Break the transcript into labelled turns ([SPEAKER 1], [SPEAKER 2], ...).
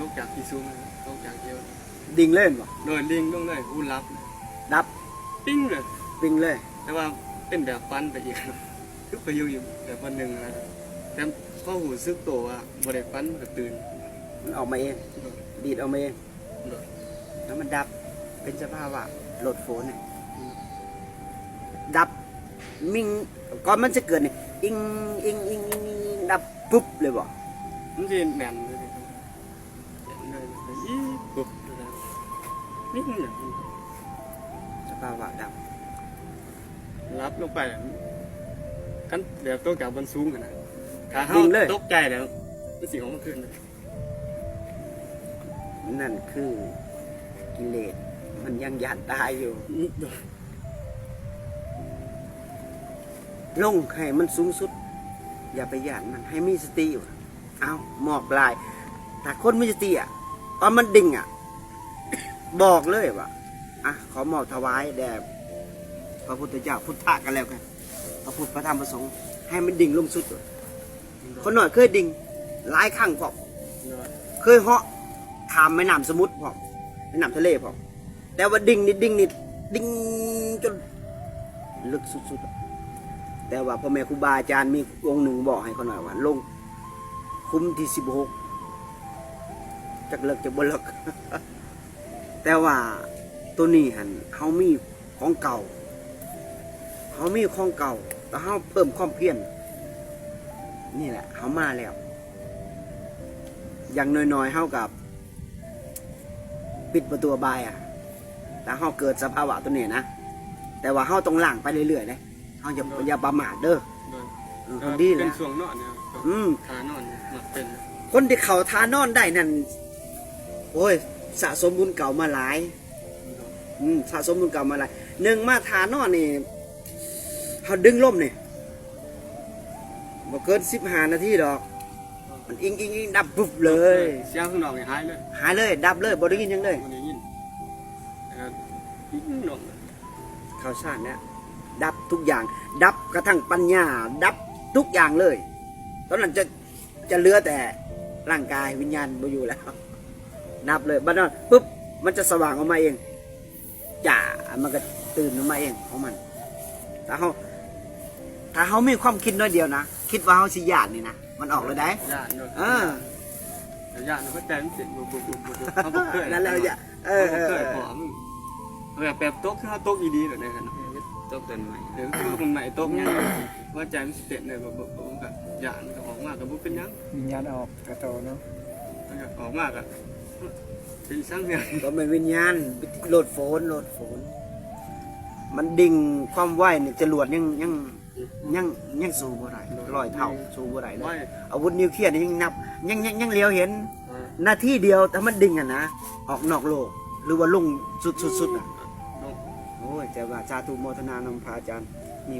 [SPEAKER 1] ตกจากที่สูงตกจากเอว
[SPEAKER 2] ดิ่งเล่นบ่
[SPEAKER 1] โดยลิงลงเลยอู้รับ
[SPEAKER 2] ดับ
[SPEAKER 1] ปิ้งเลย
[SPEAKER 2] ปิงเลย
[SPEAKER 1] แต่ว่าเป็นแบบฟันไปอีกคือไปอยู่อยู่แบบวันหนึ่งนะแต่พอหูซึกตัวว่าบริฟันมันก็ตื่น
[SPEAKER 2] มันออกมาเองดีดออกมาเอง
[SPEAKER 1] โดย
[SPEAKER 2] แล้วมันดับเป็นสภาวะโหลดโฟนเนี่ยดับมิ่งก่อนมันจะเกิดเนี่ยอิงอิงอิงอิงอิงดับปุ๊บเลยบ่
[SPEAKER 1] มันจะแหม่นเลย นี่เนี่ย
[SPEAKER 2] สภาวะดับ
[SPEAKER 1] รับลงไปกันเดี๋ยวตกจากบนสูงกันนะถ้าเขา
[SPEAKER 2] ดิ่งเลย
[SPEAKER 1] ตกใจแล้วมันสิ่งของมันขึ้นเลย
[SPEAKER 2] นั่นคือกิเลสมันยังหยาดตายอยู่
[SPEAKER 1] โดย
[SPEAKER 2] ลงให้มันสูงสุด อย่าไปหยาดมันให้มีสติอยู่เอาหมอบลาย ถ้าคนมีสติอะตอนมันดิ่งอะ บอกเลยว่าอะขอมอบถวายแด่พระพุทธเจ้าพุทธะกันแล้วกันพระพุทธพระธรรมพระสงฆ์ให้มันดิ่งลงสุดเลยคนหน่อยเคยดิ่งหลายครั้งพอเคยเหาะขามแม่น้ำสมุทรพอแม่น้ำทะเลพอแต่ว่าดิ่งนี่ดิ่งนี่ดิ่งจนลึกสุดๆแต่ว่าพ่อแม่ครูบาอาจารย์มีองค์หนึ่งบอกให้เขาหน่อยว่าลงคุ้มที่สิบหกจักเลิกจะบ่เลิก แต่ว่าตัวนี้หันเขามีของเก่าเขามีของเก่าแต่เขาเพิ่มความเพียรนี่แหละเขามาแล้ว อย่างน้อยๆเท่ากับ ปิดประตูบายอะแต่เฮาเกิดสภาวะตัวนี้นะแต่ว่าเฮาต้องล่างไปเรื่อยๆเลยเฮาอย่าอย่าประมาทเด้อ
[SPEAKER 1] โดย
[SPEAKER 2] เออคนดี
[SPEAKER 1] เป็
[SPEAKER 2] แล้
[SPEAKER 1] น
[SPEAKER 2] ว
[SPEAKER 1] ส่วงนอนเนี่ย
[SPEAKER 2] อืม
[SPEAKER 1] ขานอนมาเป็น
[SPEAKER 2] คนที่เขาทานอนได้นั่นโอ้ย สะสมบุญเก่ามาหลายอืมสะสมบุญเก่ามาหลายหนึ่งมาทานอนนี่เขาดึงล่มนี่บ่เกินสิบห้านาทีดอก มันอิงอิงอิงดับปุ๊บเลย
[SPEAKER 1] เสียงข้างนอกนี่หายเลย
[SPEAKER 2] หายเลย ดับเลยบ่ได้ยินหยังเลย
[SPEAKER 1] มันได้ยินแล้วอีกนอน
[SPEAKER 2] ข่าวสารเนี่ยดับทุกอย่าง ดับกระทั่งปัญญา ดับทุกอย่างเลย ตอนนั้นจะจะเหลือแต่ร่างกายวิญญาณบ่อยู่แล้ว ดับเลยบัดนั้นปุ๊บมันจะสว่างออกมาเองจ่ามันก็ตื่นออกมาเองของมันถ้าเขาถ้าเขามีความคิดน้อยเดียวนะคิดว่าเขาสิญาตินี่นะมันออกเลยได้
[SPEAKER 1] ญาติเนาะ
[SPEAKER 2] เออ
[SPEAKER 1] ญาติเขาแต่งเสร็จบุบบุบบุบบุบเขาบ่เคย
[SPEAKER 2] นั่นแหละอย่าเออเออ
[SPEAKER 1] เค
[SPEAKER 2] เอย
[SPEAKER 1] พ
[SPEAKER 2] อ
[SPEAKER 1] อมึงแบบแบบโต๊ะคือเขาโต๊ะดีๆแบบนี้กันโต๊ะเต็นใหม่หรือคือมันใหม่โต๊ะเนี่ยว่าใจมันเต็นเลยแบบแบบแบบญาติก็ออกมากับบุเป็นยัง
[SPEAKER 3] วิญญาณออกกระโตเนาะ
[SPEAKER 1] ออกมากับ เป็นสร้างเนี่ย
[SPEAKER 2] ก็เป็นวิญญาณโหลดโฟนโหลดโฟน มันดิ่งความไหวเนี่ยจรวดยังยังยังยังสู้บ่ได้ร้อยเท่าสู้บ่ได้เล
[SPEAKER 1] ไม่
[SPEAKER 2] ยอาวุธนิวเคลียร์นี่ยังนับ ยังยังยังเลี้ยวเห็น หน้าที่เดียวแต่มันดิ่งอะนะออกนอกโลก หรือว่าลงสุดสุดสุดอะโอ้ยแต่ว่าสาธุโมทนานำพระอาจารย์
[SPEAKER 1] โ